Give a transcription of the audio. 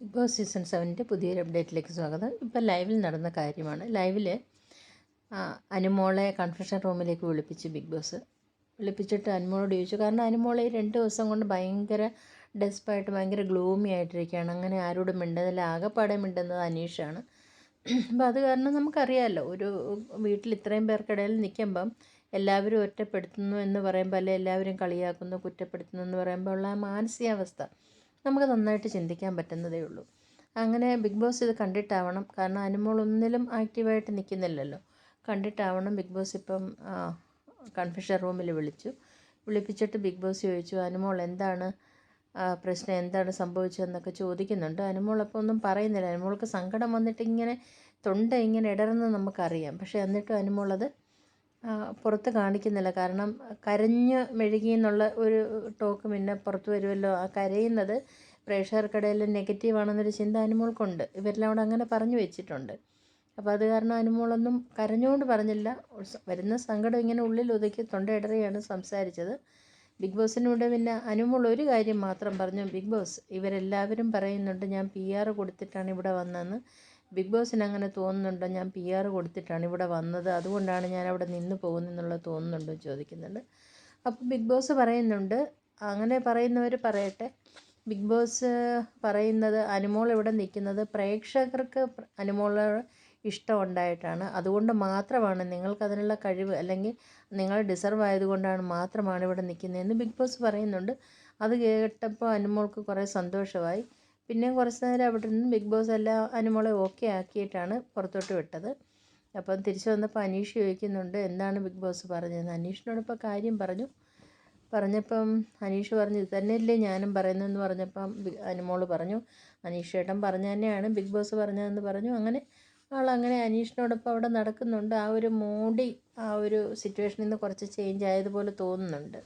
Big boss season സെവന്റെ പുതിയൊരു അപ്ഡേറ്റിലേക്ക് സ്വാഗതം. ഇപ്പോൾ ലൈവിൽ നടന്ന കാര്യമാണ്. ലൈവിൽ അനുമോളെ കൺഫെഷൻ റൂമിലേക്ക് വിളിപ്പിച്ചു ബിഗ് ബോസ്. വിളിപ്പിച്ചിട്ട് അനുമോളോട് ചോദിച്ചു. കാരണം അനുമോളെ ഈ രണ്ട് ദിവസം കൊണ്ട് ഭയങ്കര ഡെസ്പായിട്ട് ഭയങ്കര ഗ്ലൂമി ആയിട്ടിരിക്കുകയാണ്. അങ്ങനെ ആരോടും മിണ്ടുന്നില്ല ആകെപ്പാടെ മിണ്ടുന്നത് അനീഷാണ്. അപ്പോൾ അത് കാരണം നമുക്കറിയാമല്ലോ ഒരു വീട്ടിൽ ഇത്രയും പേർക്കിടയിൽ നിൽക്കുമ്പം എല്ലാവരും ഒറ്റപ്പെടുത്തുന്നു എന്ന് പറയുമ്പോൾ അല്ലെ എല്ലാവരും കളിയാക്കുന്നു കുറ്റപ്പെടുത്തുന്നു എന്ന് പറയുമ്പോൾ ഉള്ള മാനസികാവസ്ഥ. നമുക്ക് നന്നായിട്ട് ചിന്തിക്കാൻ പറ്റുന്നതേ ഉള്ളൂ. അങ്ങനെ ബിഗ് ബോസ് ഇത് കണ്ടിട്ടാവണം. കാരണം അനുമോൾ ഒന്നിലും ആക്റ്റീവായിട്ട് നിൽക്കുന്നില്ലല്ലോ. കണ്ടിട്ടാവണം ബിഗ് ബോസ് ഇപ്പം കൺഫ്യൂഷൻ റൂമിൽ വിളിച്ചു. വിളിപ്പിച്ചിട്ട് ബിഗ് ബോസ് ചോദിച്ചു അനുമോൾ എന്താണ് പ്രശ്നം? എന്താണ് സംഭവിച്ചതെന്നൊക്കെ ചോദിക്കുന്നുണ്ട്. അനുമോൾ അപ്പോൾ ഒന്നും പറയുന്നില്ല. അനുമോൾക്ക് സങ്കടം വന്നിട്ട് ഇങ്ങനെ തൊണ്ട ഇങ്ങനെ ഇടറുന്നത് നമുക്കറിയാം. പക്ഷേ എന്നിട്ടും ആ, പുറത്ത് കാണിക്കുന്നില്ല. കാരണം കരഞ്ഞ് മെഴുകി എന്നുള്ള ഒരു ടോക്ക് പിന്നെ പുറത്ത് വരുമല്ലോ. ആ കരയുന്നത് പ്രേക്ഷകർക്കിടയിൽ നെഗറ്റീവാണെന്നൊരു ചിന്ത അനുമോൾക്കുണ്ട്. ഇവരെല്ലാം കൂടെ അങ്ങനെ പറഞ്ഞു വെച്ചിട്ടുണ്ട്. അപ്പോൾ അത് കാരണം അനുമോളൊന്നും കരഞ്ഞുകൊണ്ട് പറഞ്ഞില്ല. വരുന്ന സങ്കടം ഇങ്ങനെ ഉള്ളിൽ ഒതുക്കി തൊണ്ടയിടറിയാണ് സംസാരിച്ചത്. ബിഗ് ബോസിനൂടെ പിന്നെ അനുമോൾ ഒരു കാര്യം മാത്രം പറഞ്ഞു. ബിഗ് ബോസ് ഇവരെല്ലാവരും പറയുന്നുണ്ട് ഞാൻ പി ആർ കൊടുത്തിട്ടാണ് ഇവിടെ വന്നതെന്ന്. ബിഗ് ബോസിന് അങ്ങനെ തോന്നുന്നുണ്ടോ? ഞാൻ പി ആർ കൊടുത്തിട്ടാണ് ഇവിടെ വന്നത്. അതുകൊണ്ടാണ് ഞാൻ അവിടെ നിന്ന് പോകുന്നെന്നുള്ളത് തോന്നുന്നുണ്ടോ ചോദിക്കുന്നുണ്ട്. അപ്പോൾ ബിഗ് ബോസ് പറയുന്നുണ്ട്. അങ്ങനെ പറയുന്നവർ പറയട്ടെ. ബിഗ് ബോസ് പറയുന്നത് അനുമോൾ ഇവിടെ നിൽക്കുന്നത് പ്രേക്ഷകർക്ക് അനുമോള ഇഷ്ടം ഉണ്ടായിട്ടാണ്. അതുകൊണ്ട് മാത്രമാണ് നിങ്ങൾക്ക് അതിനുള്ള കഴിവ് അല്ലെങ്കിൽ നിങ്ങൾ ഡിസർവ് ആയതുകൊണ്ടാണ് മാത്രമാണ് ഇവിടെ നിൽക്കുന്നതെന്ന് ബിഗ് ബോസ് പറയുന്നുണ്ട്. അത് കേട്ടപ്പോൾ അനുമോൾക്ക് കുറേ സന്തോഷമായി. പിന്നെയും കുറച്ച് നേരം അവിടെ നിന്ന് ബിഗ് ബോസ് എല്ലാം അനുമോളെ ഓക്കെ ആക്കിയിട്ടാണ് പുറത്തോട്ട് വിട്ടത്. അപ്പം തിരിച്ചു വന്നപ്പോൾ അനീഷ് ചോദിക്കുന്നുണ്ട് എന്താണ് ബിഗ് ബോസ് പറഞ്ഞത് അനീഷിനോടൊപ്പം കാര്യം പറഞ്ഞു. പറഞ്ഞപ്പം അനീഷ് പറഞ്ഞു ഇത് തന്നെയല്ലേ ഞാനും പറയുന്നതെന്ന് പറഞ്ഞപ്പം അനുമോൾ പറഞ്ഞു അനീഷ് ചേട്ടൻ പറഞ്ഞ തന്നെയാണ് ബിഗ് ബോസ് പറഞ്ഞതെന്ന് പറഞ്ഞു. അങ്ങനെ ആളങ്ങനെ അനീഷിനോടൊപ്പം അവിടെ നടക്കുന്നുണ്ട്. ആ ഒരു മൂടി ആ ഒരു സിറ്റുവേഷനിൽ നിന്ന് കുറച്ച് ചേഞ്ച് ആയതുപോലെ തോന്നുന്നുണ്ട്.